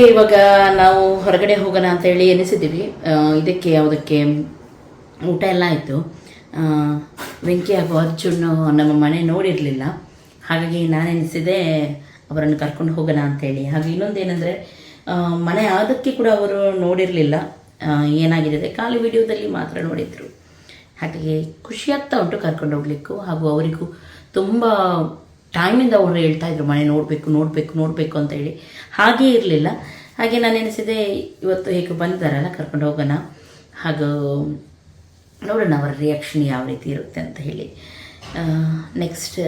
Okay, ಇವಾಗ ನಾವು ಹೊರಗಡೆ ಹೋಗೋಣ ಅಂತ ಹೇಳಿ ಎನಿಸಿದ್ದೀವಿ. ಇದಕ್ಕೆ ಯಾವುದಕ್ಕೆ ಊಟ ಎಲ್ಲ ಆಯಿತು. ವೆಂಕಿ ಹಾಗೂ ಅರ್ಜುನ್ ನಮ್ಮ ಮನೆ ನೋಡಿರಲಿಲ್ಲ. ಹಾಗಾಗಿ ನಾನು ಎನಿಸಿದೆ ಅವರನ್ನು ಕರ್ಕೊಂಡು ಹೋಗೋಣ ಅಂತೇಳಿ ಹಾಗೆ ಇನ್ನೊಂದೇನೆಂದರೆ ಮನೆ ಆದಕ್ಕೆ ಕೂಡ ಅವರು ನೋಡಿರಲಿಲ್ಲ. ಏನಾಗಿದೆ ಖಾಲಿ ವಿಡಿಯೋದಲ್ಲಿ ಮಾತ್ರ ನೋಡಿದರು. ಹಾಗೆ ಖುಷಿಯಾಗ್ತಾ ಉಂಟು ಕರ್ಕೊಂಡು ಹೋಗ್ಲಿಕ್ಕೂ ಹಾಗೂ ಅವರಿಗೂ ತುಂಬ ಟೈಮಿಂದ ಅವರು ಹೇಳ್ತಾ ಇದ್ರು, ಮನೆ ನೋಡಬೇಕು ನೋಡಬೇಕು ನೋಡಬೇಕು ಅಂತ ಹೇಳಿ. ಹಾಗೇ ಇರಲಿಲ್ಲ. ಹಾಗೆ ನಾನು ಎನಿಸಿದೆ ಇವತ್ತು ಹೇಗೆ ಬಂದಿದ್ದಾರಲ್ಲ, ಕರ್ಕೊಂಡು ಹೋಗೋಣ. ಹಾಗೂ ನೋಡೋಣ ಅವರ ರಿಯಾಕ್ಷನ್ ಯಾವ ರೀತಿ ಇರುತ್ತೆ ಅಂತ ಹೇಳಿ. ನೆಕ್ಸ್ಟ್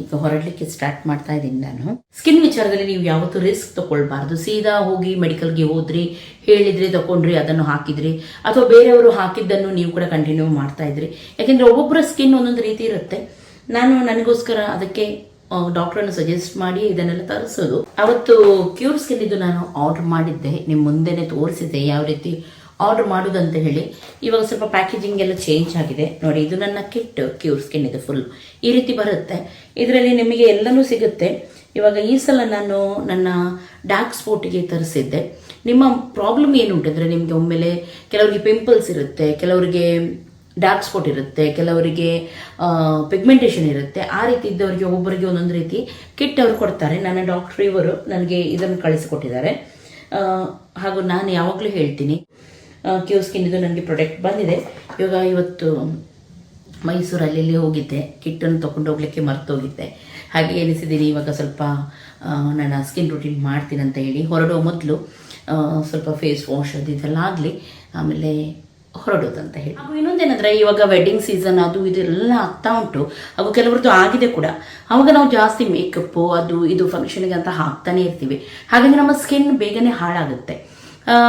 ಈಗ ಹೊರಡಲಿಕ್ಕೆ ಸ್ಟಾರ್ಟ್ ಮಾಡ್ತಾ ಇದ್ದೀನಿ ನಾನು. ಸ್ಕಿನ್ ವಿಚಾರದಲ್ಲಿ ನೀವು ಯಾವತ್ತೂ ರಿಸ್ಕ್ ತಗೊಳ್ಬಾರ್ದು. ಸೀದಾ ಹೋಗಿ ಮೆಡಿಕಲ್ಗೆ ಹೋದ್ರಿ, ಹೇಳಿದ್ರಿ ತಗೊಂಡ್ರಿ ಅದನ್ನು ಹಾಕಿದ್ರಿ. ಅಥವಾ ಬೇರೆಯವರು ಹಾಕಿದ್ದನ್ನು ನೀವು ಕೂಡ ಕಂಟಿನ್ಯೂ ಮಾಡ್ತಾ ಇದ್ರಿ. ಯಾಕೆಂದ್ರೆ ಒಬ್ಬೊಬ್ಬರ ಸ್ಕಿನ್ ಒಂದೊಂದು ರೀತಿ ಇರುತ್ತೆ. ನಾನು ನನಗೋಸ್ಕರ ಅದಕ್ಕೆ ಡಾಕ್ಟ್ರನ್ನು ಸಜೆಸ್ಟ್ ಮಾಡಿ ಇದನ್ನೆಲ್ಲ ತರಿಸೋದು. ಅವತ್ತು ಕ್ಯೂರ್ ಸ್ಕಿನ್ ಇದು ನಾನು ಆರ್ಡರ್ ಮಾಡಿದ್ದೆ. ನಿಮ್ಮ ಮುಂದೆನೆ ತೋರಿಸಿದ್ದೆ ಯಾವ ರೀತಿ ಆರ್ಡರ್ ಮಾಡೋದಂತ ಹೇಳಿ. ಇವಾಗ ಸ್ವಲ್ಪ ಪ್ಯಾಕೇಜಿಂಗ್ ಎಲ್ಲ ಚೇಂಜ್ ಆಗಿದೆ. ನೋಡಿ, ಇದು ನನ್ನ ಕಿಟ್ ಕ್ಯೂರ್ ಸ್ಕಿನ್ ಇದು ಫುಲ್ ಈ ರೀತಿ ಬರುತ್ತೆ. ಇದರಲ್ಲಿ ನಿಮಗೆ ಎಲ್ಲನೂ ಸಿಗುತ್ತೆ. ಇವಾಗ ಈ ಸಲ ನಾನು ನನ್ನ ಡಾರ್ಕ್ ಸ್ಪಾಟಿಗೆ ತರಿಸಿದ್ದೆ. ನಿಮ್ಮ ಪ್ರಾಬ್ಲಮ್ ಏನುಂಟು ಅಂದರೆ ನಿಮಗೆ ಒಮ್ಮೆಲೆ ಕೆಲವರಿಗೆ ಪಿಂಪಲ್ಸ್ ಇರುತ್ತೆ, ಕೆಲವರಿಗೆ ಡಾರ್ಕ್ ಸ್ಪಾಟ್ ಇರುತ್ತೆ, ಕೆಲವರಿಗೆ ಪಿಗ್ಮೆಂಟೇಷನ್ ಇರುತ್ತೆ, ಆ ರೀತಿ ಇದ್ದವರಿಗೆ ಒಬ್ಬೊಬ್ಬರಿಗೆ ಒಂದೊಂದು ರೀತಿ ಕಿಟ್ ಅವರು ಕೊಡ್ತಾರೆ. ನನ್ನ ಡಾಕ್ಟ್ರ್ ಇವರು ನನಗೆ ಇದನ್ನು ಕಳಿಸಿಕೊಟ್ಟಿದ್ದಾರೆ. ಹಾಗೂ ನಾನು ಯಾವಾಗಲೂ ಹೇಳ್ತೀನಿ ಕ್ಯೂ ಸ್ಕಿನ್ ಇದು ನನಗೆ ಪ್ರೊಡಕ್ಟ್ ಬಂದಿದೆ. ಇವಾಗ ಇವತ್ತು ಮೈಸೂರಲ್ಲಿ ಇಲ್ಲಿ ಹೋಗಿದ್ದೆ, ಕಿಟ್ಟನ್ನು ತೊಗೊಂಡು ಹೋಗ್ಲಿಕ್ಕೆ ಮರ್ತೋಗಿದ್ದೆ ಹಾಗೆ ಎನಿಸಿದ್ದೀನಿ, ಇವಾಗ ಸ್ವಲ್ಪ ನನ್ನ ಸ್ಕಿನ್ ರೂಟೀನ್ ಮಾಡ್ತೀನಿ ಅಂತ ಹೇಳಿ. ಹೊರಡೋ ಮೊದಲು ಸ್ವಲ್ಪ ಫೇಸ್ ವಾಶ್ ಅದು ಇದೆಲ್ಲ ಆಗಲಿ, ಆಮೇಲೆ ಹೊರಡೋದಂತ ಹೇಳಿ. ಹಾಗೂ ಇನ್ನೊಂದೇನಂದ್ರೆ, ಇವಾಗ ವೆಡ್ಡಿಂಗ್ ಸೀಸನ್ ಅದು ಇದೆಲ್ಲ ಆಗ್ತಾ ಉಂಟು. ಹಾಗೂ ಕೆಲವರದ್ದು ಆಗಿದೆ ಕೂಡ. ಅವಾಗ ನಾವು ಜಾಸ್ತಿ ಮೇಕಪ್ಪು ಅದು ಇದು ಫಂಕ್ಷನ್ಗೆ ಅಂತ ಹಾಕ್ತಾನೆ ಇರ್ತೀವಿ. ಹಾಗಾಗಿ ನಮ್ಮ ಸ್ಕಿನ್ ಬೇಗನೆ ಹಾಳಾಗುತ್ತೆ.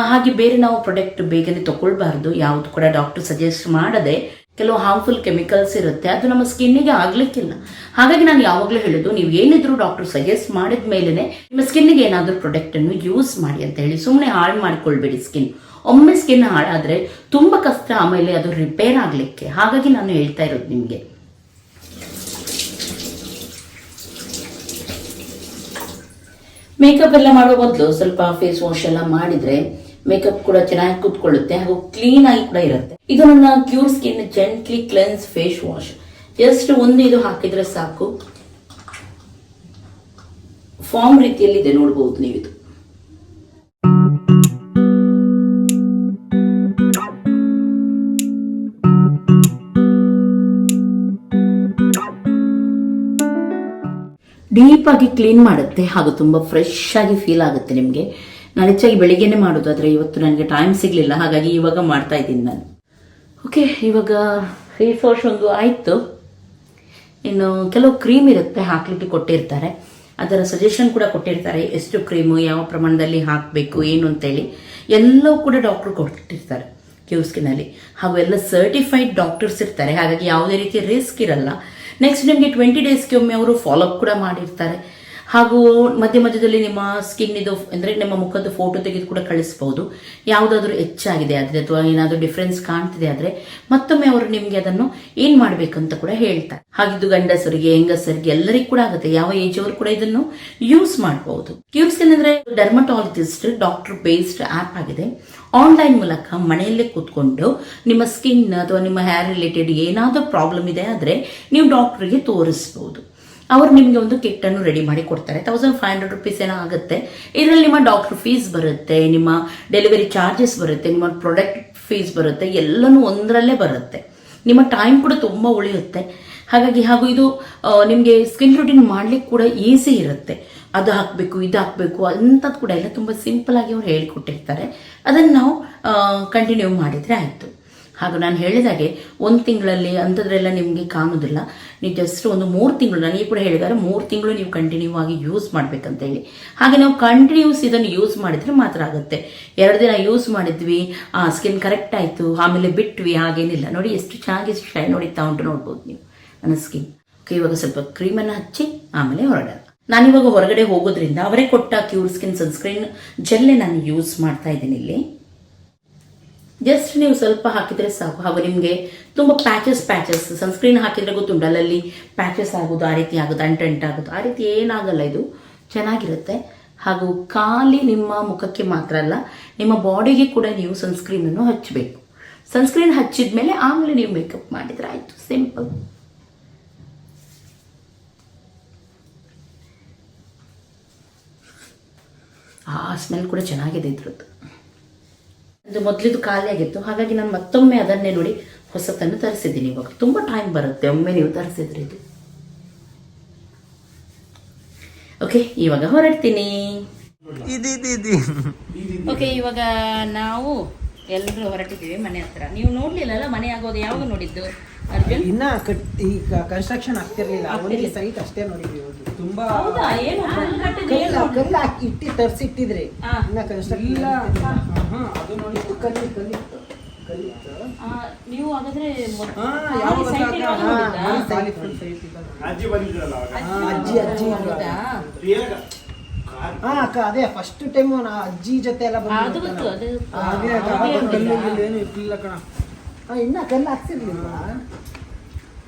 ಹಾಗೆ ಬೇರೆ ನಾವು ಪ್ರಾಡಕ್ಟ್ ಬೇಗನೆ ತಗೊಳ್ಬಾರ್ದು. ಯಾವುದು ಕೂಡ ಡಾಕ್ಟರ್ ಸಜೆಸ್ಟ್ ಮಾಡದೆ ಕೆಲವು ಹಾರ್ಮ್ಫುಲ್ ಕೆಮಿಕಲ್ಸ್ ಇರುತ್ತೆ. ಅದು ನಮ್ಮ ಸ್ಕಿನ್ನಿಗೆ ಆಗ್ಲಿಕ್ಕಿಲ್ಲ. ಹಾಗಾಗಿ ನಾನು ಯಾವಾಗಲೂ ಹೇಳೋದು, ನೀವು ಏನಿದ್ರು ಡಾಕ್ಟರ್ ಸಜೆಸ್ಟ್ ಮಾಡಿದ ಮೇಲೇ ನಿಮ್ಮ ಸ್ಕಿನ್ನಿಗೆ ಏನಾದರೂ ಪ್ರಾಡಕ್ಟ್ ಅನ್ನು ಯೂಸ್ ಮಾಡಿ ಅಂತ ಹೇಳಿ ಸುಮ್ಮನೆ ಹಾಳು ಮಾಡ್ಕೊಳ್ಬೇಡಿ ಸ್ಕಿನ್ ಒಮ್ಮೆ ಸ್ಕಿನ್ ಹಾಳಾದ್ರೆ ತುಂಬ ಕಷ್ಟ, ಆಮೇಲೆ ಅದು ರಿಪೇರ್ ಆಗಲಿಕ್ಕೆ. ಹಾಗಾಗಿ ನಾನು ಹೇಳ್ತಾ ಇರೋದು ನಿಮಗೆ. ಮೇಕಪ್ ಎಲ್ಲ ಮಾಡುವ ಮೊದಲು ಸ್ವಲ್ಪ ಫೇಸ್ ವಾಶ್ ಎಲ್ಲ ಮಾಡಿದ್ರೆ ಮೇಕಪ್ ಕೂಡ ಚೆನ್ನಾಗಿ ಕೂತ್ಕೊಳ್ಳುತ್ತೆ, ಹಾಗೂ ಕ್ಲೀನ್ ಆಗಿ ಕೂಡ ಇರುತ್ತೆ. ಇದು ನನ್ನ Cure Skin gently cleanse face wash just ಒಂದು ಇದು ಹಾಕಿದ್ರೆ ಸಾಕು. ಫಾರ್ಮ್ ರೀತಿಯಲ್ಲಿ ಇದೆ ನೋಡಬಹುದು ನೀವಿದು. ಡೀಪ್ ಆಗಿ ಕ್ಲೀನ್ ಮಾಡುತ್ತೆ. ಹಾಗೂ ತುಂಬ ಫ್ರೆಶ್ ಆಗಿ ಫೀಲ್ ಆಗುತ್ತೆ ನಿಮಗೆ. ನಾನು ಹೆಚ್ಚಾಗಿ ಬೆಳಿಗ್ಗೆನೆ ಮಾಡೋದು, ಆದರೆ ಇವತ್ತು ನನಗೆ ಟೈಮ್ ಸಿಗಲಿಲ್ಲ. ಹಾಗಾಗಿ ಇವಾಗ ಮಾಡ್ತಾ ಇದ್ದೀನಿ ನಾನು. ಓಕೆ ಇವಾಗ ಫೇಸ್ ವಾಶ್ ಒಂದು ಆಯಿತು. ಇನ್ನು ಕೆಲವು ಕ್ರೀಮ್ ಇರುತ್ತೆ, ಹಾಕ್ಲಿಕ್ಕೆ ಕೊಟ್ಟಿರ್ತಾರೆ. ಅದರ ಸಜೆಷನ್ ಕೂಡ ಕೊಟ್ಟಿರ್ತಾರೆ, ಎಷ್ಟು ಕ್ರೀಮು ಯಾವ ಪ್ರಮಾಣದಲ್ಲಿ ಹಾಕಬೇಕು, ಏನು ಅಂತೇಳಿ. ಎಲ್ಲವೂ ಕೂಡ ಡಾಕ್ಟ್ರು ಕೊಟ್ಟಿರ್ತಾರೆ. ಕ್ಯೂ ಸ್ಕಿನಲ್ಲಿ ಹಾಗೂ ಎಲ್ಲ ಸರ್ಟಿಫೈಡ್ ಡಾಕ್ಟರ್ಸ್ ಇರ್ತಾರೆ. ಹಾಗಾಗಿ ಯಾವುದೇ ರೀತಿ ರಿಸ್ಕ್ ಇರಲ್ಲ. ನೆಕ್ಸ್ಟ್ ನಿಮಗೆ ಟ್ವೆಂಟಿ ಡೇಸ್ಗೆ ಒಮ್ಮೆ ಅವರು ಫಾಲೋಅಪ್ ಕೂಡ ಮಾಡಿರ್ತಾರೆ. ಹಾಗೂ ಮಧ್ಯ ಮಧ್ಯದಲ್ಲಿ ನಿಮ್ಮ ಸ್ಕಿನ್ ಇದು ಅಂದರೆ ನಿಮ್ಮ ಮುಖದ ಫೋಟೋ ತೆಗೆದು ಕೂಡ ಕಳಿಸ್ಬೋದು. ಯಾವುದಾದ್ರೂ ಹೆಚ್ಚಾಗಿದೆ ಆದರೆ ಅಥವಾ ಏನಾದರೂ ಡಿಫ್ರೆನ್ಸ್ ಕಾಣ್ತಿದೆ ಆದರೆ ಮತ್ತೊಮ್ಮೆ ಅವರು ನಿಮಗೆ ಅದನ್ನು ಏನು ಮಾಡಬೇಕಂತ ಕೂಡ ಹೇಳ್ತಾರೆ. ಹಾಗಿದ್ದು ಗಂಡಸರಿಗೆ, ಹೆಂಗಸರಿಗೆ ಎಲ್ಲರಿಗೂ ಕೂಡ ಆಗುತ್ತೆ. ಯಾವ ಏಜ್ ಅವರು ಕೂಡ ಇದನ್ನು ಯೂಸ್ ಮಾಡಬಹುದು ಕ್ಯೂರ್ ಸ್ಕಿನ್ ಅಂದರೆ ಡರ್ಮಟಾಲಜಿಸ್ಟ್ ಡಾಕ್ಟರ್ ಬೇಸ್ಡ್ ಆ್ಯಪ್ ಆಗಿದೆ. ಆನ್ಲೈನ್ ಮೂಲಕ ಮನೆಯಲ್ಲೇ ಕೂತ್ಕೊಂಡು ನಿಮ್ಮ ಸ್ಕಿನ್ ಅಥವಾ ನಿಮ್ಮ ಹೇರ್ ರಿಲೇಟೆಡ್ ಏನಾದರೂ ಪ್ರಾಬ್ಲಮ್ ಇದೆ ಆದರೆ ನೀವು ಡಾಕ್ಟ್ರಿಗೆ ತೋರಿಸ್ಬೋದು. ಅವರು ನಿಮಗೆ ಒಂದು ಕಿಟ್ ಅನ್ನು ರೆಡಿ ಮಾಡಿ ಕೊಡ್ತಾರೆ. ತೌಸಂಡ್ ಫೈವ್ ಹಂಡ್ರೆಡ್ ರುಪೀಸ್ ಏನೋ ಆಗುತ್ತೆ. ಇದರಲ್ಲಿ ನಿಮ್ಮ ಡಾಕ್ಟರ್ ಫೀಸ್ ಬರುತ್ತೆ, ನಿಮ್ಮ ಡೆಲಿವರಿ ಚಾರ್ಜಸ್ ಬರುತ್ತೆ, ನಿಮ್ಮ ಪ್ರಾಡಕ್ಟ್ ಫೀಸ್ ಬರುತ್ತೆ, ಎಲ್ಲನೂ ಒಂದರಲ್ಲೇ ಬರುತ್ತೆ. ನಿಮ್ಮ ಟೈಮ್ ಕೂಡ ತುಂಬ ಉಳಿಯುತ್ತೆ. ಹಾಗಾಗಿ ಹಾಗೂ ಇದು ನಿಮಗೆ ಸ್ಕಿನ್ ರೂಟೀನ್ ಮಾಡ್ಲಿಕ್ಕೆ ಕೂಡ ಈಸಿ ಇರುತ್ತೆ. ಅದು ಹಾಕಬೇಕು, ಇದು ಹಾಕಬೇಕು ಅಂಥದ್ದು ಕೂಡ ಇಲ್ಲ. ತುಂಬ ಸಿಂಪಲ್ ಆಗಿ ಅವ್ರು ಹೇಳಿಕೊಟ್ಟಿರ್ತಾರೆ. ಅದನ್ನು ನಾವು ಕಂಟಿನ್ಯೂ ಮಾಡಿದರೆ ಆಯಿತು. ಹಾಗೂ ನಾನು ಹೇಳಿದಾಗೆ ಒಂದು ತಿಂಗಳಲ್ಲಿ ಅಂಥದ್ರೆಲ್ಲ ನಿಮಗೆ ಕಾಣೋದಿಲ್ಲ. ನೀವು ಜಸ್ಟ್ ಒಂದು ಮೂರು ತಿಂಗಳು ನನಗೆ ಕೂಡ ಹೇಳಿದಾರೆ ಮೂರು ತಿಂಗಳು ನೀವು ಕಂಟಿನ್ಯೂ ಆಗಿ ಯೂಸ್ ಮಾಡಬೇಕಂತ ಹೇಳಿ ಹಾಗೆ ನಾವು ಕಂಟಿನ್ಯೂಸ್ ಇದನ್ನು ಯೂಸ್ ಮಾಡಿದರೆ ಮಾತ್ರ ಆಗುತ್ತೆ. ಎರಡು ದಿನ ಯೂಸ್ ಮಾಡಿದ್ವಿ, ಆ ಸ್ಕಿನ್ ಕರೆಕ್ಟ್ ಆಯಿತು, ಆಮೇಲೆ ಬಿಟ್ವಿ, ಹಾಗೇನಿಲ್ಲ. ನೋಡಿ ಎಷ್ಟು ಚೆನ್ನಾಗಿ ಶೈನ್ ಹೊಡಿತಾ ಉಂಟು ನೋಡ್ಬೋದು ನೀವು, ನನ್ನ ಸ್ಕಿನ್ ಇವಾಗ ಸ್ವಲ್ಪ ಕ್ರೀಮನ್ನು ಹಚ್ಚಿ, ಆಮೇಲೆ ಹೊರಡೋಣ. ನಾನಿವಾಗ ಹೊರಗಡೆ ಹೋಗೋದ್ರಿಂದ ಅವರೇ ಕೊಟ್ಟ ಕ್ಯೂರ್ ಸ್ಕಿನ್ ಸನ್ಸ್ಕ್ರೀನ್ ಜೆಲ್ಲೆ ನಾನು ಯೂಸ್ ಮಾಡ್ತಾ ಇದ್ದೀನಿ ಇಲ್ಲಿ. ಜಸ್ಟ್ ನೀವು ಸ್ವಲ್ಪ ಹಾಕಿದರೆ ಸಾಕು. ಹಾಗೂ ನಿಮಗೆ ತುಂಬ ಪ್ಯಾಚಸ್ ಪ್ಯಾಚಸ್ ಸನ್ಸ್ಕ್ರೀನ್ ಹಾಕಿದರೆ ಗೊತ್ತು ಅಲ್ಲಲ್ಲಿ ಪ್ಯಾಚಸ್ ಆಗೋದು, ಆ ರೀತಿ ಆಗೋದು ಅಂಟಂಟ್ ಆಗೋದು. ಆ ರೀತಿ ಏನಾಗಲ್ಲ ಇದು. ಚೆನ್ನಾಗಿರುತ್ತೆ. ಹಾಗೂ ಖಾಲಿ ನಿಮ್ಮ ಮುಖಕ್ಕೆ ಮಾತ್ರ ಅಲ್ಲ, ನಿಮ್ಮ ಬಾಡಿಗೆ ಕೂಡ ನೀವು ಸನ್ಸ್ಕ್ರೀನನ್ನು ಹಚ್ಚಬೇಕು ಸನ್ಸ್ಕ್ರೀನ್ ಹಚ್ಚಿದ ಮೇಲೆ ಆಮೇಲೆ ನೀವು ಮೇಕಪ್ ಮಾಡಿದ್ರೆ ಆಯಿತು. ಸಿಂಪಲ್ ಆ ಸ್ಮೆಲ್ ಕೂಡ ಚೆನ್ನಾಗಿದೆ ಇದ್ರದ್ದು. ಅದು ಮೊದಲಿದ್ದು ಖಾಲಿಯಾಗಿತ್ತು ಹಾಗಾಗಿ ನಾನು ಮತ್ತೊಮ್ಮೆ ಅದನ್ನೇ ನೋಡಿ ಹೊಸತನ್ನು ತರಿಸಿದ್ದೀನಿ ಇವಾಗ. ತುಂಬ ಟೈಮ್ ಬರುತ್ತೆ. ಒಮ್ಮೆ ನೀವು ತರಿಸಿದ್ರೆ ಇದು. ಓಕೆ ಇವಾಗ ಹೊರಡ್ತೀನಿ. ಓಕೆ ಇವಾಗ ನಾವು ಎಲ್ಲರೂ ಹೊರಟಿದ್ದೀವಿ ಮನೆ ಹತ್ರ. ನೀವು ನೋಡ್ಲಿಲ್ಲಲ್ಲ ಮನೆ ಆಗೋದು ಯಾವಾಗ ನೋಡಿದ್ದು ಅರ್ಜುನ್? ಇನ್ನ ಈಗ ಕನ್ಸ್ಟ್ರಕ್ಷನ್ ಆಗ್ತಿರ್ಲಿಲ್ಲ. ಸೈಟ್ ಅಷ್ಟೇ ನೋಡಿದ್ವಿ ತುಂಬಾ ಕಲ್ಲು ಹಾಕಿ ಇಟ್ಟಿ ತರ್ಸಿಟ್ಟಿದ್ರೆ. ಇನ್ನ ಕನ್ಸ್ಟ್ರಕ್ಷನ್ ಅದು ನೋಡಿ. ಆ, ನೀವು ಹಾಗಾದ್ರೆ. ಅಜ್ಜಿ ಬಂದಿದ್ರಲ್ಲ ಅವಾಗ? ಅಜ್ಜಿ ಅಜ್ಜಿ ಹಾ ಅಕ್ಕ ಅದೇ ಫಸ್ಟ್ ಟೈಮ್ ನಾ ಅಜ್ಜಿ ಜೊತೆ ಎಲ್ಲ ಬಂದಿಲ್ಲ ಏನು ಇರ್ಲಿಲ್ಲ ಕಣ. ಹಾ, ಇನ್ನ ಕಲ್ಲ ಹಾಕ್ಸಿರ್ಲಿಲ್ಲ.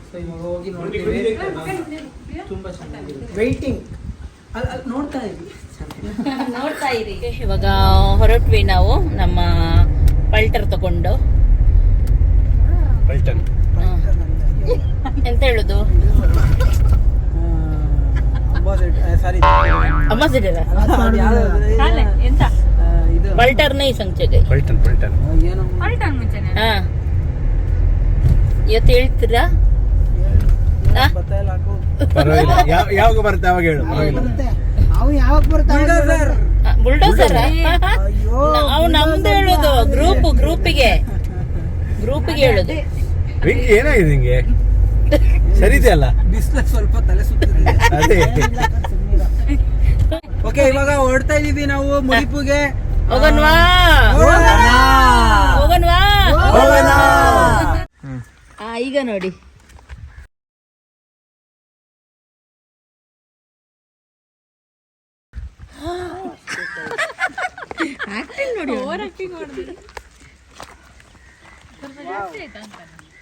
ಸೊ ಇವಾಗ ಹೋಗಿ ನೋಡ್ತೀವಿ. ತುಂಬಾ ಚೆನ್ನಾಗಿದೆ ವೈಟಿಂಗ್ ನೋಡ್ತಾ ಇದ್ವಿ ನೋಡ್ತಾ ಇರಿ. ಇವಾಗ ಹೊರಟ್ವಿ ನಾವು ನಮ್ಮ ಪಲ್ಟರ್ ತಗೊಂಡು. ಎಂತ ಹೇಳುದು? ಎಂತ? ಪಲ್ಟರ್ ನೈ ಇವತ್ತು ಹೇಳ್ತೀರಾ? ಯಾವಾಗ ಬರುತ್ತೆ ಅವಾಗ ಹೇಳು ಅವು ಯಾವಾಗ ಬರ್ತಾರೆ ಬುಲ್ಡೋಸರ್ ಅವ್ ನಮ್ದು ಹೇಳುದು ಗ್ರೂಪ್ ಗ್ರೂಪಿಗೆ ಗ್ರೂಪಿಗೆ ಹೇಳುದು. ರಿಂಗ್ ಏನಾಗಿದೆ ನಿಂಗೆ? ಸರಿ ಇದೆಯಲ್ಲ ಬಿಸಿಲ ಸ್ವಲ್ಪ ತಲೆ ಸುತ್ತಿದೆ ಅದೇ. ಓಕೆ ಇವಾಗ ಹೊರಡ್ತಾ ಇದೀವಿ ನಾವು ಮುಡಿಪುಗೆ ಹೋಗನ್ವಾ ಹೋಗನ್ವಾ ಆ, ಈಗ ನೋಡಿ. Acting ನೋಡಿ ಅವ್ನು.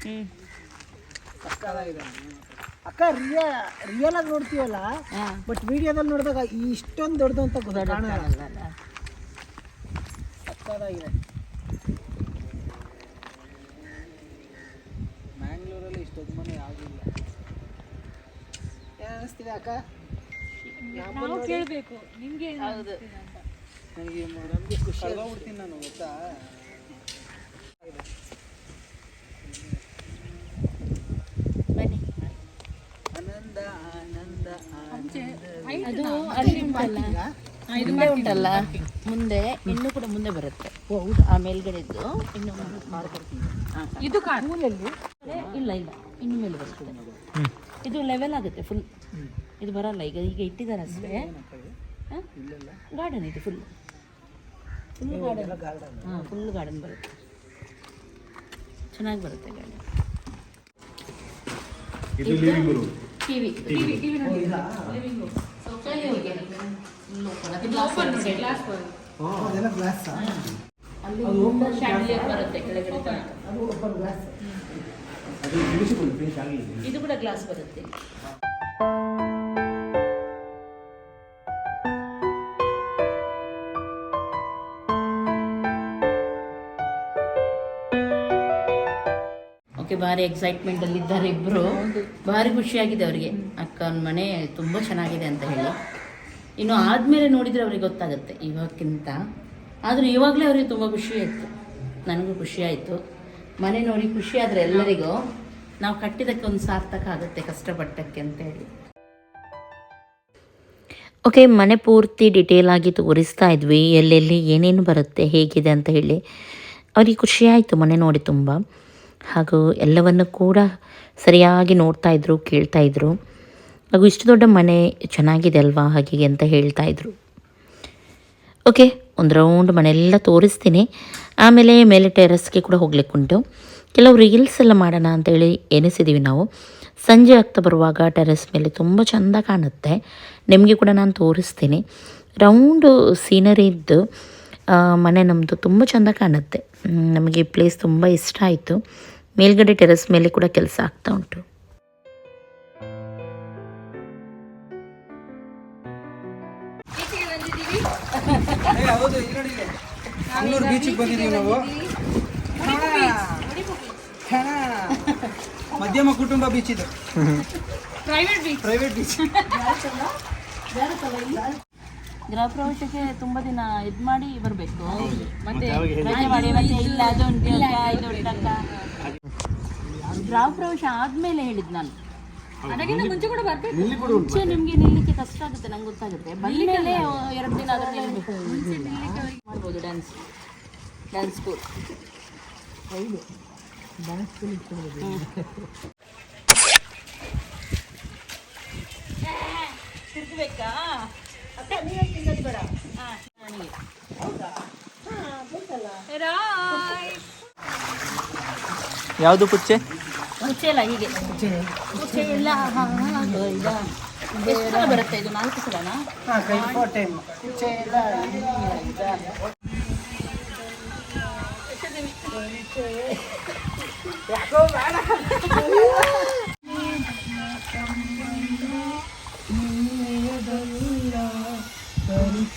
ಹ್ಮ್. ಅಕ್ಕ ರಿಯಲ್ ರಿಯಲ್ ಆಗಿ ನೋಡ್ತೀವಲ್ಲ? ಬಟ್ ವಿಡಿಯೋದಲ್ಲಿ ನೋಡಿದಾಗ ಇಷ್ಟೊಂದು ದೊಡ್ಡದು ಅಂತ ಗೊತ್ತಾಗಲ್ಲ ಸಕ್ಕತ್ತಾಗಿದೆ. ಮ್ಯಾಂಗ್ಳೂರಲ್ಲಿ ಇಷ್ಟೊಂದು ಮನೆ ಯಾವುದಿಲ್ಲ ಏನ ಅನಿಸ್ತಿದೆ ಅಕ್ಕ? ನಾವು ಕೇಳಬೇಕು. ನಿಮಗೆ ಹೌದು. ನನಗೆ ನಮಗೆ ಖುಷಿ ಆಗೋಗ್ಬಿಡ್ತೀನಿ ನಾನು ಗೊತ್ತಾ? ಬನ್ನಿ ಆನಂದ ಆನಂದ. ಅದು ಮುಂದೆ ಉಂಟಲ್ಲ? ಮುಂದೆ ಇನ್ನು ಕೂಡ ಮುಂದೆ ಬರುತ್ತೆ. ಹೌದು. ಆ ಮೇಲ್ಗಡೆದ್ದು ಇನ್ನು. ಇದು ಇಲ್ಲ ಇಲ್ಲ. ಇನ್ನು ಮೇಲೆ ಬರ್ತದೆ. ಇದು ಲೆವೆಲ್ ಆಗುತ್ತೆ ಫುಲ್ ಇದು ಬರಲ್ಲ ಈಗ ಈಗ ಇಟ್ಟಿದ್ದಾರೆ ಅಷ್ಟೇ. ಗಾರ್ಡನ್ ಇದು ಫುಲ್ ಫುಲ್ ಗಾರ್ಡನ್ ಹಾಂ ಫುಲ್ ಗಾರ್ಡನ್ ಬರುತ್ತೆ. ಚೆನ್ನಾಗಿ ಬರುತ್ತೆ ಗಾರ್ಡನ್ ಇದು living room TV TV TV ಅದೆಲ್ಲ ಗ್ಲಾಸ್ ಅಲ್ಲಿ ಶಾಂಡ್ಲಿಯರ್ ಬರುತ್ತೆ ಕೆಳಗಡೆ ಅದು ಓಪನ್ ಗ್ಲಾಸ್ ಅದು ಫಿನಿಶಿಂಗ್ ಫಿನಿಶ್ ಆಗಿದೆ ಇದು ಕೂಡ ಗ್ಲಾಸ್ ಬರುತ್ತೆ. ಭಾರಿ ಎಕ್ಸೈಟ್ಮೆಂಟ್ ಅಲ್ಲಿ ಇದ್ದಾರೆ ಇಬ್ರು. ಭಾರಿ ಖುಷಿಯಾಗಿದೆ ಅವರಿಗೆ. ಅಕ್ಕನ ಮನೆ ತುಂಬ ಚೆನ್ನಾಗಿದೆ ಅಂತ ಹೇಳಿ. ಇನ್ನು ಆದ್ಮೇಲೆ ನೋಡಿದ್ರೆ ಅವ್ರಿಗೆ ಗೊತ್ತಾಗುತ್ತೆ ಇವಾಗಕ್ಕಿಂತ ಆದರೂ ಇವಾಗಲೇ ಅವರಿಗೆ ತುಂಬ ಖುಷಿ ಆಯ್ತು. ನನಗೂ ಖುಷಿ ಆಯಿತು. ಮನೆ ನೋಡಿ ಖುಷಿ ಆದರೆ ಎಲ್ಲರಿಗೂ. ನಾವು ಕಟ್ಟಿದ್ದಕ್ಕೆ ಒಂದು ಸಾರ್ಥಕ ಆಗುತ್ತೆ ಕಷ್ಟಪಟ್ಟಕ್ಕೆ ಅಂತ ಹೇಳಿ. ಓಕೆ ಮನೆ ಪೂರ್ತಿ ಡಿಟೇಲ್ ಆಗಿ ತೋರಿಸ್ತಾ ಇದ್ವಿ. ಎಲ್ಲೆಲ್ಲಿ ಏನೇನು ಬರುತ್ತೆ, ಹೇಗಿದೆ ಅಂತ ಹೇಳಿ. ಅವ್ರಿಗೆ ಖುಷಿ ಆಯಿತು ಮನೆ ನೋಡಿ ತುಂಬ. ಹಾಗೂ ಎಲ್ಲವನ್ನು ಕೂಡ ಸರಿಯಾಗಿ ನೋಡ್ತಾ ಇದ್ರು, ಕೇಳ್ತಾ ಇದ್ರು. ಹಾಗೂ ಇಷ್ಟು ದೊಡ್ಡ ಮನೆ ಚೆನ್ನಾಗಿದೆ ಅಲ್ವಾ ಹಾಗೆ ಅಂತ ಹೇಳ್ತಾ ಇದ್ರು. ಓಕೆ, ಒಂದು ರೌಂಡ್ ಮನೆಯೆಲ್ಲ ತೋರಿಸ್ತೀನಿ. ಆಮೇಲೆ ಮೇಲೆ ಟೆರಸ್ಗೆ ಕೂಡ ಹೋಗ್ಲಿಕ್ಕುಂಟು ಕೆಲವು ರೀಲ್ಸ್ ಎಲ್ಲ ಮಾಡೋಣ ಅಂತೇಳಿ ಎನಿಸಿದ್ದೀವಿ ನಾವು. ಸಂಜೆ ಆಗ್ತಾ ಬರುವಾಗ ಟೆರೆಸ್ ಮೇಲೆ ತುಂಬ ಚೆಂದ ಕಾಣುತ್ತೆ. ನಿಮಗೆ ಕೂಡ ನಾನು ತೋರಿಸ್ತೀನಿ. ರೌಂಡು ಸೀನರಿ ಇದ್ದು ಮನೆ ನಮ್ಮದು ತುಂಬ ಚೆಂದ ಕಾಣುತ್ತೆ. ನಮಗೆ ಈ ಪ್ಲೇಸ್ ತುಂಬ ಇಷ್ಟ ಆಯಿತು. ಮೇಲ್ಗಡೆ ಟೆರೆಸ್ ಮೇಲೆ ಕೂಡ ಕೆಲಸ ಆಗ್ತಾ ಉಂಟು. ಈಚೆಗೆ ಬಂದಿದ್ದೀವಿ ಏ, ಹೌದು ಇಲ್ಲಿ ನೋಡಿ ಇಲ್ಲಿ. ಮಂಗಳೂರು ಬೀಚಿಗೆ ಬಂದಿದ್ದೀವಿ ನಾವು. ಹಣ. ಮಧ್ಯಮ ಕುಟುಂಬ ಬೀಚ್ ಇದು. ಪ್ರೈವೇಟ್ ಬೀಚ್ ಪ್ರೈವೇಟ್ ಬೀಚ್ ಗೃಹ ಪ್ರವೇಶಕ್ಕೆ ತುಂಬಾ ದಿನ ಇದ್ ಮಾಡಿ ಬರ್ಬೇಕು. ಮತ್ತೆ ರಜೆ ಮಾಡಿ ಮತ್ತೆ ಇಲ್ಲ ಗೃಹ ಪ್ರವೇಶ ಆದ್ಮೇಲೆ ಹೇಳಿದ್ ನಾನು. ಅದಕ್ಕಿಂತ ಮುಂಚೆ ಕೂಡ ಬರ್ಬೇಕು. ಮುಂಚೆ ನಿಮ್ಗೆ ನಿಲ್ಲಿಕ್ಕೆ ಕಷ್ಟ ಆಗುತ್ತೆ ನಂಗೆ ಗೊತ್ತಾಗುತ್ತೆ. ಬಂದ್ಮೇಲೆ ಎರಡು ದಿನ ಆದ್ರೆ ನಿಲ್ಬೇಕು. ಮಾಡ್ಬೋದು ಡ್ಯಾನ್ಸ್ ಡ್ಯಾನ್ಸ್ ಸ್ಕೂಲ್ ತಿರ್ಗಬೇಕಾ? ಯಾವುದು ಕುಚ್ಚೆ ಕುಚ್ಚೆ ಇಲ್ಲ ಹೀಗೆ. ಕುಚ್ಚೆ ಇಲ್ಲ ಹಾ, ಹಾ, ಈಗ ಎಷ್ಟು ಸಲ ಬರುತ್ತೆ ಇದು? ನಾಲ್ಕು ಸಲನಾ ಯಾಕೋ ಕೈ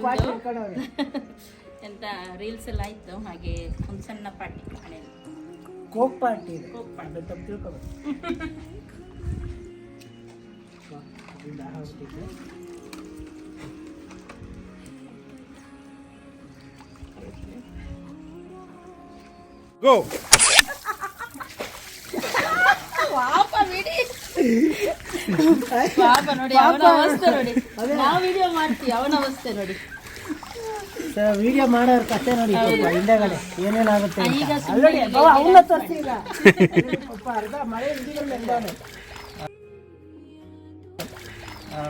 ಎಂತ ರೀಲ್ಸ್ ಎಲ್ಲ ಆಯ್ತು ಹಾಗೆ ಒಂದು ಸಣ್ಣ ಪಾರ್ಟಿ ಮನೇಲಿ ಕೋಕ್ ಪಾರ್ಟಿ ಕೋಕ್ ಪಾರ್ಟಿ. ತಪ್ಪು ತಿಳ್ಕೊಬೇಕು ಗೋ ವಾಪ ಗೋ ಪಾಪ ನೋಡಿ ಅವನ ಅವಸ್ಥೆ ನೋಡಿ ನಾವು ವಿಡಿಯೋ ಮಾಡ್ತೀವಿ ಅವನ ಅವಸ್ಥೆ ನೋಡಿ ವಿಡಿಯೋ ಮಾಡೋರ್ ಕತೆ ನೋಡಿ ಹಿಂದೆಗಡೆ ಏನೇನಾಗುತ್ತೆ ಅಂತ. ಈಗ ಸುಮ್ನೆ ಅಲ್ಲಡಿ, ಇಲ್ಲಿ ಬಾವ, ಅವ್ನ ತರ್ಸಿ ಈಗ. ಪಾಪ ಅರ್ಧ ಮಳೆ ಹಿಂದಿನಲ್ಲಿ ನೆಂದವ್ನೆ. ಆ.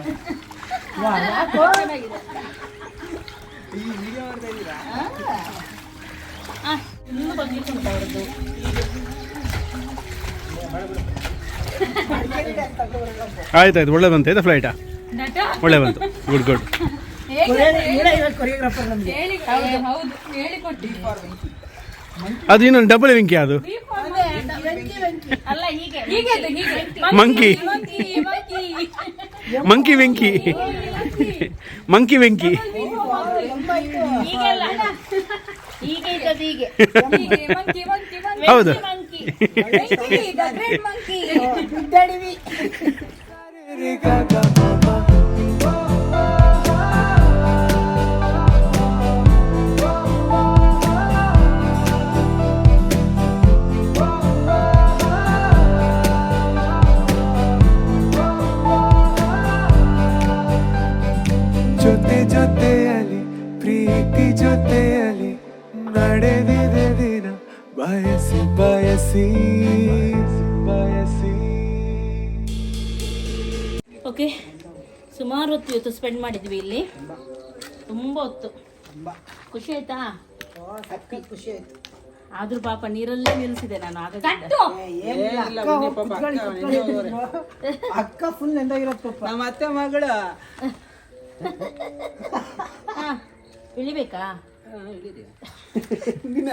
ವಾ, ಯಾಕೋ? ಆ, ಇನ್ನೂ ಬರ್ಲಿಕ್ಕೆ ಉಂಟು ಅವ್ರದ್ದು ಆಯ್ತಾಯ್ತು ಒಳ್ಳೆ ಬಂತು ಆಯ್ತಾ ಫ್ಲೈಟಾ ನಟ? ಒಳ್ಳೆ ಬಂತು ಗುಡ್ ಗುಡ್ ಅದು ಇನ್ನೊಂದು ಡಬಲ್ ವಿಂಕಿ ಅದು. ಅಲ್ಲ ಹೀಗೆ. ಹೀಗೆ ಹೀಗೆ monkey monkey Venki. Monkey Venki. ಹೌದು. Monkey monkey the great monkey. ಹೊತ್ತು ಇವತ್ತು ಸ್ಪೆಂಡ್ ಮಾಡಿದ್ವಿ ಇಲ್ಲಿ. ತುಂಬ ಹೊತ್ತು. ಖುಷಿ ಆಯ್ತಾ? ಖುಷಿ ಆಯ್ತು ಆದ್ರೂ ಪಾಪ ನೀರಲ್ಲೇ ನಿಲ್ಸಿದೆ ನಾನು ಆಗ ಅಕ್ಕ ಫುಲ್ ನಮ್ಮ ಅತ್ತೆ ಮಗಳು. ಹಾ ಇಳಿಬೇಕಾ? ನೀನ್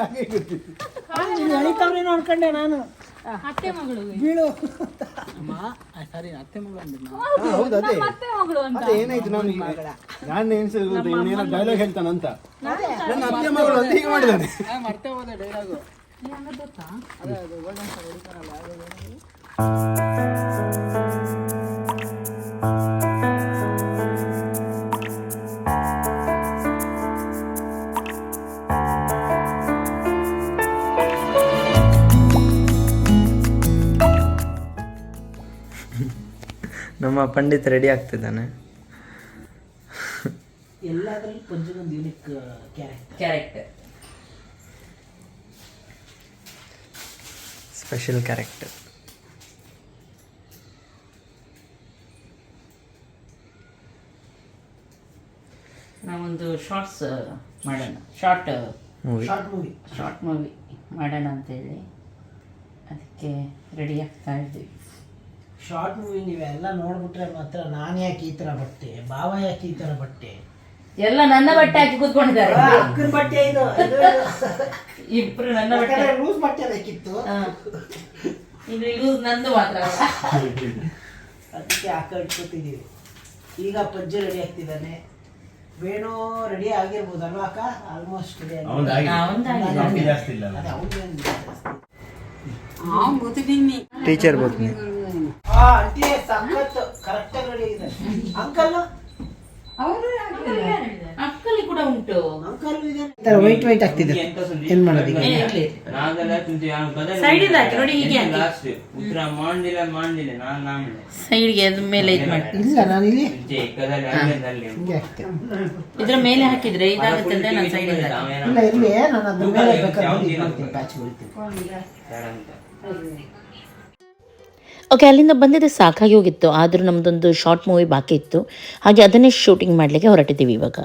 ನೋಡ್ಕೊಂಡೆ ಅನ್ಕೊಂಡೆ ನಾನು. ಅತ್ತೆ ಮಗಳು. ಬೀಳು. ಸಾರಿ ಅತ್ತೆ ಮಗಳು ಅಂದಿದ್ದು ಹೌದು ಅದೇ. ಅತ್ತೆ ಮಗಳು ಅಂತ. ಅದೇ ಏನಾಯ್ತು ನಾನು ನಾನು ಎನ್ಸಿರೋದು ಇವನೇನೋ ಡೈಲಾಗ್ ಹೇಳ್ತಾನಂತ ನನ್ನ ಅತ್ತೆ ಮಗಳು ಅಂತ ಹೀಗೆ ಮಾಡಿದ್ದಾನೆ ನಾನು ಮರ್ತೇ ಹೋದೆ ಡೈಲಾಗು ನಮ್ಮ ಪಂಡಿತ್ ರೆಡಿ ಆಗ್ತಿದ್ದಾನೆ. ಎಲ್ಲಾದ್ರೂ ಪಂಚದೊಂದು unique character character special character ನಾವೊಂದು ಶಾರ್ಟ್ಸ್ ಮಾಡೋಣ. Short movie short movie short movie ಮಾಡೋಣ ಅಂತೇಳಿ. ಅದಕ್ಕೆ ರೆಡಿ ಆಗ್ತಾ ಇದ್ದೀವಿ. ಶಾರ್ಟ್ ಮೂವಿ ನೀವೆಲ್ಲ ನೋಡ್ಬಿಟ್ರೆ ಮಾತ್ರ ನಾನು ಯಾಕೆ ಈ ಥರ ಬಟ್ಟೆ ಭಾವ ಯಾಕೆ ಈ ಥರ ಬಟ್ಟೆ? ಎಲ್ಲ ನನ್ನ ಬಟ್ಟೆ ಹಾಕಿ ಕೂತ್ಕೊಂಡಿದ್ದಾರೆ. ಅಕ್ಕನ ಬಟ್ಟೆ ಇದು ಇಬ್ರು ನನ್ನ ಬಟ್ಟೆ. ಲೂಸ್ ಬಟ್ಟೆ ಬೇಕಿತ್ತು. ಹಾ. ಇದು ಲೂಸ್ ನಂದು ಮಾತ್ರ ಅದಕ್ಕೆ ಹಾಕ ಇಟ್ಕೊತಿದ್ದೀವಿ ಈಗ ಪಜ್ಜೆ ರೆಡಿ ಆಗ್ತಿದ್ದಾನೆ. ವೇಣು ರೆಡಿ ಆಗಿರ್ಬೋದಲ್ವಾ ಅಕ್ಕ? ಆಲ್ಮೋಸ್ಟ್ ರೆಡಿ ಅವಂದಾಗಿದೆ. ಜಾಸ್ತಿ ಇಲ್ಲ ಟೀಚರ್ ಬೋತ್ನಿ ಆ ಆಂಟಿ ಸಖತ್ ಕರೆಕ್ಟ್ ಆಗಿ ರೆಡಿ ಆಗಿದೆ. ಅಂಕಲ್? ಅಕ್ಕಲಿ ಕೂಡ ಉಂಟು. ಅಂಕಲ್ ವೈಟ್ ವೈಟ್ ಆಗ್ತಿದೆ. ಏನ್ ಮಾಡೋದು ಈಗ ಸೈಡ್ ಇದೆ ನೋಡಿ ಹೀಗೆ ಹಾಕಿ. ಲಾಸ್ಟ್ ಉತ್ತರ ಮಾಡಿಲ್ಲ ಮಾಡಿಲ್ಲ ನಾನು ನಾನು ಸೈಡ್ಗೆ ಅದ್ರ ಮೇಲೆ ಇದು ಮಾಡ್ತೀನಿ ಇಲ್ಲ ನಾನು ಇಲ್ಲಿ ಕದಲ್ಲಿ ಅಲ್ಲಿ ಹಿಂಗೆ ಹಾಕ್ತೇನೆ ಇದ್ರ ಮೇಲೆ ಹಾಕಿದ್ರೆ ಇದಾಗುತ್ತೆ ಅಂತ ನಾನು ಸೈಡ್ ಇಲ್ಲ ಇಲ್ಲಿ ನಾನು ಅದ್ರ ಮೇಲೆ ಬೇಕಾದ್ರೆ ಇದು ಮಾಡ್ತೀನಿ ಓಕೆ ಅಲ್ಲಿಂದ ಬಂದಿದ್ದೆ ಸಾಕಾಗಿ ಹೋಗಿತ್ತು. ಆದರೂ ನಮ್ಮದೊಂದು ಶಾರ್ಟ್ ಮೂವಿ ಬಾಕಿ ಇತ್ತು. ಹಾಗೆ ಅದನ್ನೇ ಶೂಟಿಂಗ್ ಮಾಡಲಿಕ್ಕೆ ಹೊರಟಿದ್ದೀವಿ ಇವಾಗ.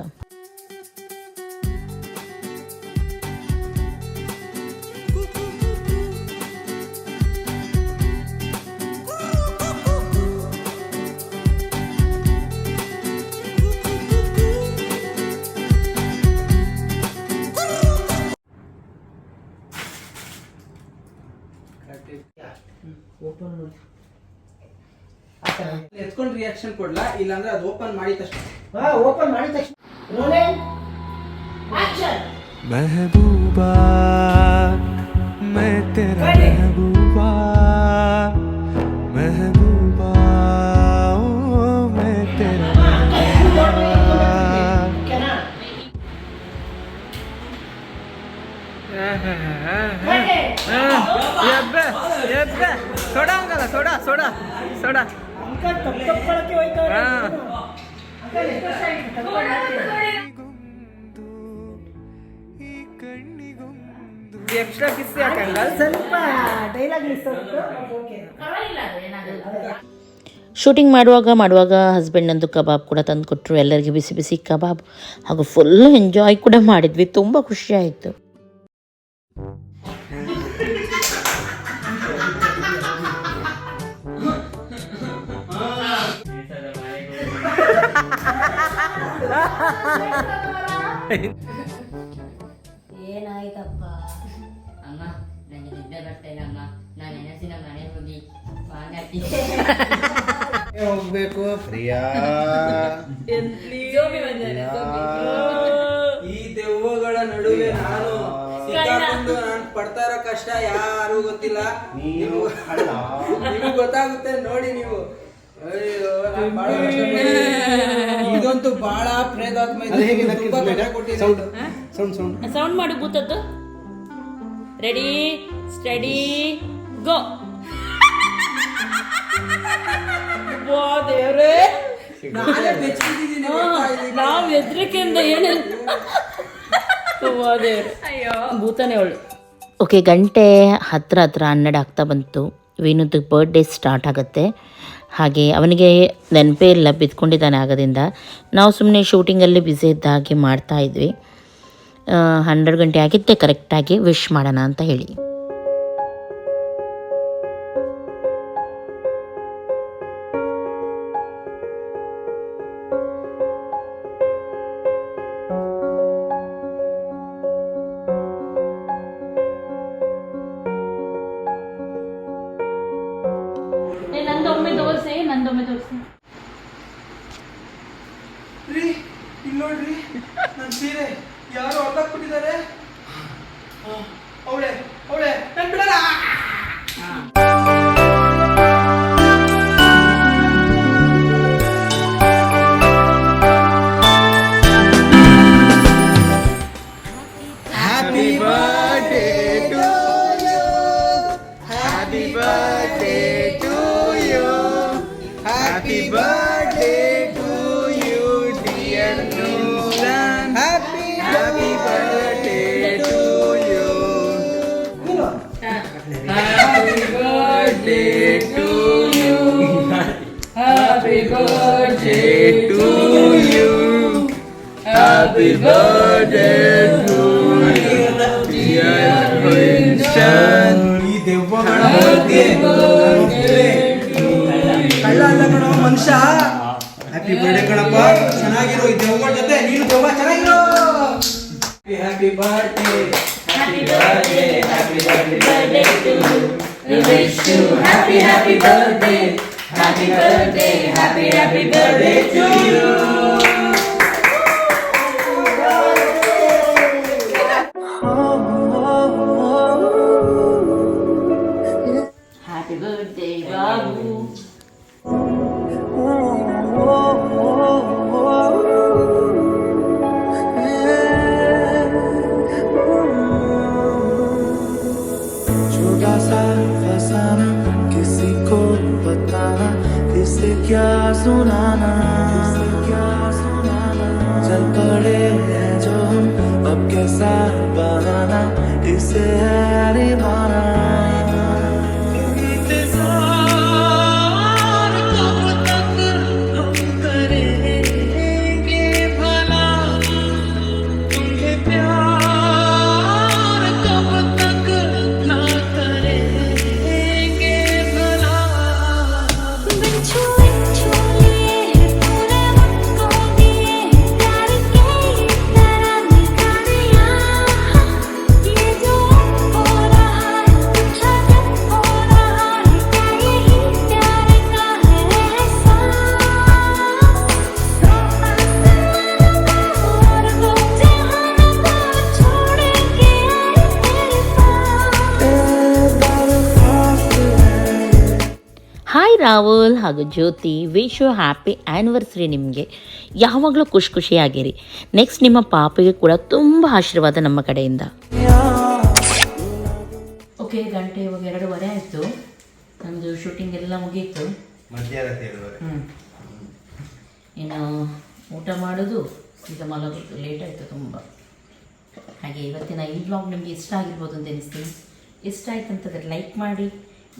ಕೊಡ್ಲಾ ಇಲ್ಲಾಂದ್ರೆ ಅದು ಓಪನ್ ಮಾಡಿದ ತಕ್ಷಣ ಹಾ ಓಪನ್ ಮಾಡಿದ ತಕ್ಷಣ ರೋಲಿಂಗ್ ಆಕ್ಷನ್ महबूबा मैं तेरा महबूबा महबूबा ಸ್ವಲ್ಪ ಡೈಲಾಗ್ ಮಿಸ್ ಶೂಟಿಂಗ್ ಮಾಡುವಾಗ ಮಾಡುವಾಗ ಹಸ್ಬೆಂಡಂದು ಕಬಾಬ್ ಕೂಡ ತಂದು ಕೊಟ್ಟರು ಎಲ್ಲರಿಗೆ ಬಿಸಿ ಬಿಸಿ ಕಬಾಬ್ ಹಾಗೂ ಫುಲ್ ಎಂಜಾಯ್ ಕೂಡ ಮಾಡಿದ್ವಿ. ತುಂಬ ಖುಷಿ ಆಯಿತು. ಹೋಗ್ಬೇಕು ಪ್ರಿಯಾ ಈ ದೆವ್ವಗಳ ನಡುವೆ ನಾನು ಸಿಕ್ಕಾಕೊಂಡು ನಾನು ಪಡ್ತಾ ಇರೋ ಕಷ್ಟ ಯಾರು ಗೊತ್ತಿಲ್ಲ. ನೀನು ಅಲ್ಲ. ನಿಮಗೆ ಗೊತ್ತಾಗುತ್ತೆ ನೋಡಿ ನೀವು. ಅಯ್ಯೋ ನಾನ್ ಬಾಳ. ಇದಂತೂ ಬಹಳ ಪ್ರೇತಾತ್ಮ ಇದೆ. ಅದು ಹೇಗೆ ತುಂಬಾ ತೊಂದ್ರೆ ಕೊಟ್ಟಿದೆ ಸೌಂಡ್ ಇದು. Sound sound. ಸೌಂಡ್ ಮಾಡು ಭೂತದ್ದು. ರೆಡಿ ಸ್ಟಡಿ ಗೋ ದೇವ್ರೇ. ನಾವು ಹೆದ್ರಿಕೆಯಿಂದ ಏನಿಲ್ಲ ಭೂತನೇ ಅವಳು. ಓಕೆ ಗಂಟೆ ಹತ್ರ ಹತ್ರ ಹನ್ನೆರಡು ಆಗ್ತಾ ಬಂತು. ವೀನುದು ಬರ್ಡೇ ಸ್ಟಾರ್ಟ್ ಆಗುತ್ತೆ. ಹಾಗೆ ಅವನಿಗೆ ನೆನಪೇ ಇಲ್ಲ ಬಿದ್ಕೊಂಡಿದ್ದಾನೆ ಆಗೋದಿಂದ ನಾವು ಸುಮ್ಮನೆ ಶೂಟಿಂಗಲ್ಲಿ ಬ್ಯುಸಿ ಇದ್ದ ಹಾಗೆ ಮಾಡ್ತಾ ಇದ್ವಿ. ಹನ್ನೆರಡು ಗಂಟೆ ಆಗಿದ್ದೆ ಕರೆಕ್ಟಾಗಿ ವಿಶ್ ಮಾಡೋಣ ಅಂತ ಹೇಳಿ. ನಂದೊಮ್ಮೆ ತೋರಿಸಿ. ರೀ ಇಲ್ಲಿ ನೋಡ್ರಿ ನನ್ ಸೀರೆ ಯಾರು ಹೊಲ್ದಾಕ್ಬಿಟ್ಟಿದ್ದಾರೆ Happy birthday to you. Dear Winston. ಈ ದೆವ್ವಗಳ ಬಗ್ಗೆ ಕಳ್ಳ ಅಲ್ಲ ಕಣೋ ಮನುಷ್ಯ ಹ್ಯಾಪಿ ಬರ್ಡೇ ಕಣಪ್ಪ ಚೆನ್ನಾಗಿರೋ ಈ ದೆವ್ವಗಳ ಜೊತೆ ನೀನು ದೆವ್ವ ಚೆನ್ನಾಗಿರೋ happy birthday happy birthday happy birthday We wish you happy happy birthday happy birthday happy happy birthday to you ಹಾಗೂ Jyothi wish you happy anniversary ನಿಮಗೆ. ಯಾವಾಗಲೂ ಖುಷಿ ಖುಷಿಯಾಗಿರಿ. ನೆಕ್ಸ್ಟ್ ನಿಮ್ಮ ಪಾಪಿಗೆ ಕೂಡ ತುಂಬ ಆಶೀರ್ವಾದ ನಮ್ಮ ಕಡೆಯಿಂದ. ಓಕೆ ಗಂಟೆ ಇವಾಗ ಎರಡೂವರೆ ಆಯಿತು. ನಮ್ಮದು ಶೂಟಿಂಗ್ ಎಲ್ಲ ಮುಗೀತು. ಹ್ಞೂ ಇನ್ನು ಊಟ ಮಾಡೋದು ಈಗ ಮಲಗೋದು ಲೇಟ್ ಆಯಿತು ತುಂಬ. ಹಾಗೆ ಇವತ್ತಿನ ಈ ಬ್ಲಾಗ್ ನಿಮಗೆ ಇಷ್ಟ ಆಗಿರ್ಬೋದು ಅಂತ ಎನಿಸ್ತೀನಿ. ಇಷ್ಟ ಆಯ್ತು ಅಂತಂದರೆ ಲೈಕ್ ಮಾಡಿ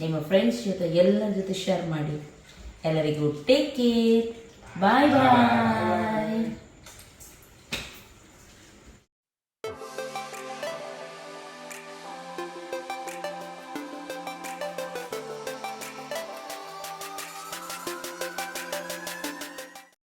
ನಿಮ್ಮ ಫ್ರೆಂಡ್ಸ್ ಜೊತೆ ಎಲ್ಲರ ಜೊತೆ ಶೇರ್ ಮಾಡಿ. Ellery Group, take it. Bye bye. bye.